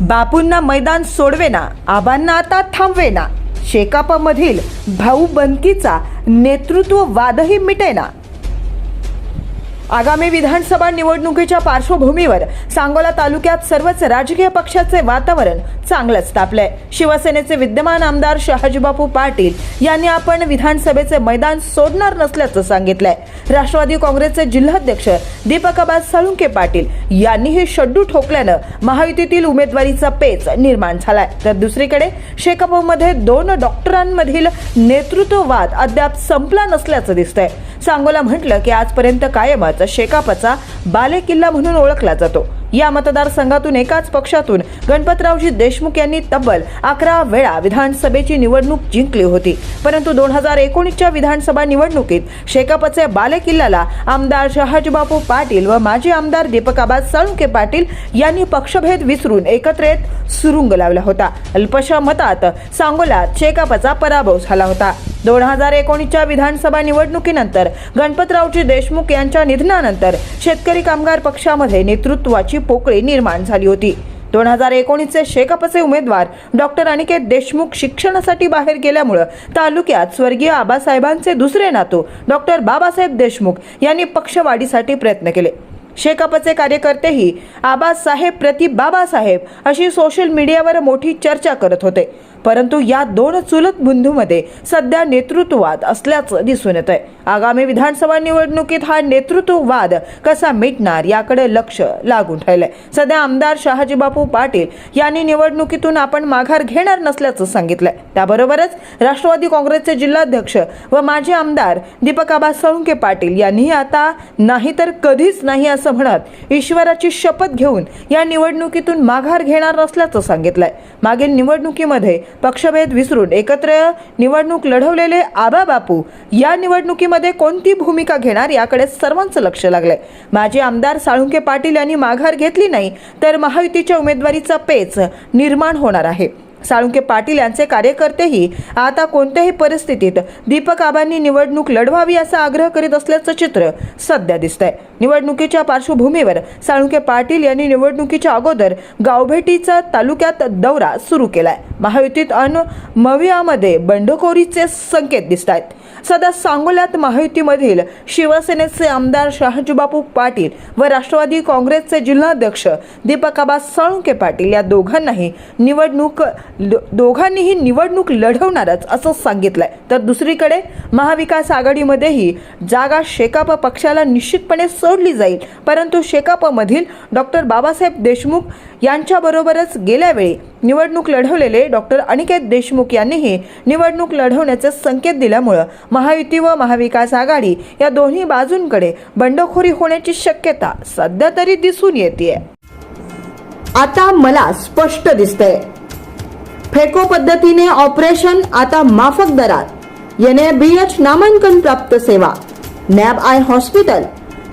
बापूंना मैदान सोडवेना आबांना आता थांबवेना. शेकापमधील भाऊबंदकीचा नेतृत्व वादही मिटेना. आगामी विधानसभा निवडणुकीच्या पार्श्वभूमीवर सांगोला तालुक्यात सर्वच राजकीय पक्षाचे वातावरण चांगलंच तापलंय. शिवसेनेचे विद्यमान आमदार शहाजीबापू पाटील यांनी आपण विधानसभेचे मैदान सोडणार नसल्याचं सांगितलंय. राष्ट्रवादी काँग्रेसचे जिल्हाध्यक्ष दीपक आबास साळुंके पाटील यांनी हे शड्डू ठोकल्यानं महायुतीतील उमेदवारीचा पेच निर्माण झालाय. तर दुसरीकडे शेकापमध्ये दोन डॉक्टरांमधील नेतृत्ववाद अद्याप संपला नसल्याचं दिसतंय. सांगोला म्हटलं की आजपर्यंत कायमच शेकापचा बालेकिल्ला म्हणून ओळखला जातो. या मतदारसंघातून एकाच पक्षातून गणपतरावजी देशमुख यांनी तब्बल अकरा वेळा विधानसभेची निवडणूक जिंकली होती. परंतु दोन हजार एकोणीसच्या विधानसभा निवडणुकीत शेकापचे बालेकिल्ल्याला आमदार शहाजीबापू पाटील व माजी आमदार दीपकाबा आबाज साळुंके पाटील यांनी पक्षभेद विसरून एकत्र येत सुरुंग लावला होता. अल्पशा मतात सांगोला शेकापचा पराभव झाला होता. दोन हजार एकोणीसच्या विधानसभा निवडणुकीनंतर गणपतरावजी देशमुख यांच्या निधनानंतर शेतकरी कामगार पक्षामध्ये नेतृत्वाची पोकळी निर्माण झाली होती. दोन हजार एकोणीसचे शेकापचे उमेदवार डॉक्टर अनिकेत देशमुख शिक्षणासाठी बाहेर गेल्यामुळं तालुक्यात स्वर्गीय आबासाहेबांचे दुसरे नातू डॉक्टर बाबासाहेब देशमुख यांनी पक्षवाढीसाठी प्रयत्न केले. शेकापचे कार्यकर्तेही आबासाहेब प्रति बाबासाहेब अशी सोशल मीडियावर मोठी चर्चा करत होते. परंतु या दोन चुलत बंधूमध्ये सध्या नेतृत्ववाद असल्याचं दिसून येत आहे आगामी विधानसभा निवडणुकीत हा नेतृत्ववाद कसा मिटणार याकडे लक्ष लागून राहिलंय सध्या आमदार शहाजीबापू पाटील यांनी निवडणुकीतून आपण माघार घेणार नसल्याचं सांगितलंय. त्याबरोबरच राष्ट्रवादी काँग्रेसचे जिल्हाध्यक्ष व माजी आमदार दीपक सळुंके पाटील यांनीही आता नाही तर कधीच नाही असं म्हणत ईश्वराची शपथ घेऊन या निवडणुकीतून माघार घेणार नसल्याचं सांगितलंय. मागील निवडणुकीमध्ये पक्षभेद विसरून एकत्र निवडणूक लढवलेले आबा बापू या निवडणुकीमध्ये कोणती भूमिका घेणार याकडे सर्वांचं लक्ष लागलंय. माजी आमदार साळुंके पाटील यांनी माघार घेतली नाही तर महायुतीच्या उमेदवारीचा पेच निर्माण होणार आहे. साळुंके पाटील यांचे कार्यकर्तेही आता कोणत्याही परिस्थितीत दीपक आबांनी निवडणूक लढवावी असा आग्रह करीत असल्याचं चित्र सध्या दिसतंय. निवडणुकीच्या पार्श्वभूमीवर साळुंके पाटील यांनी निवडणुकीच्या अगोदर गावभेटीचा तालुक्यात दौरा सुरू केलाय. महायुतीत अन मवियामध्ये बंडखोरीचे संकेत दिसत आहेत सध्या सांगोल्यात महायुतीमधील शिवसेनेचे आमदार शहाजीबापू पाटील व राष्ट्रवादी काँग्रेसचे जिल्हाध्यक्ष दीपकाबा साळुंके पाटील या दोघांनाही निवडणूक दोघांनीही निवडणूक लढवणारच असं सांगितलंय. तर दुसरीकडे महाविकास आघाडीमध्येही जागा शेकाप पक्षाला निश्चितपणे सोडली जाईल. परंतु शेकापमधील डॉक्टर बाबासाहेब देशमुख यांच्याबरोबरच गेल्या वेळी निवडणूक लढवलेले डॉक्टर अनिकेत देशमुख यांनीही निवडणूक लढवण्याचे संकेत दिल्यामुळं महायुती व महाविकास आघाडी या दोन्ही बाजूंकडे बंडखोरी होण्याची शक्यता सध्या तरी दिसून येते आता मला स्पष्ट दिसतंय. फेको पद्धतीने ऑपरेशन आता माफक दरात. एन बी एच नामांकन प्राप्त सेवा. NAB eye hospital.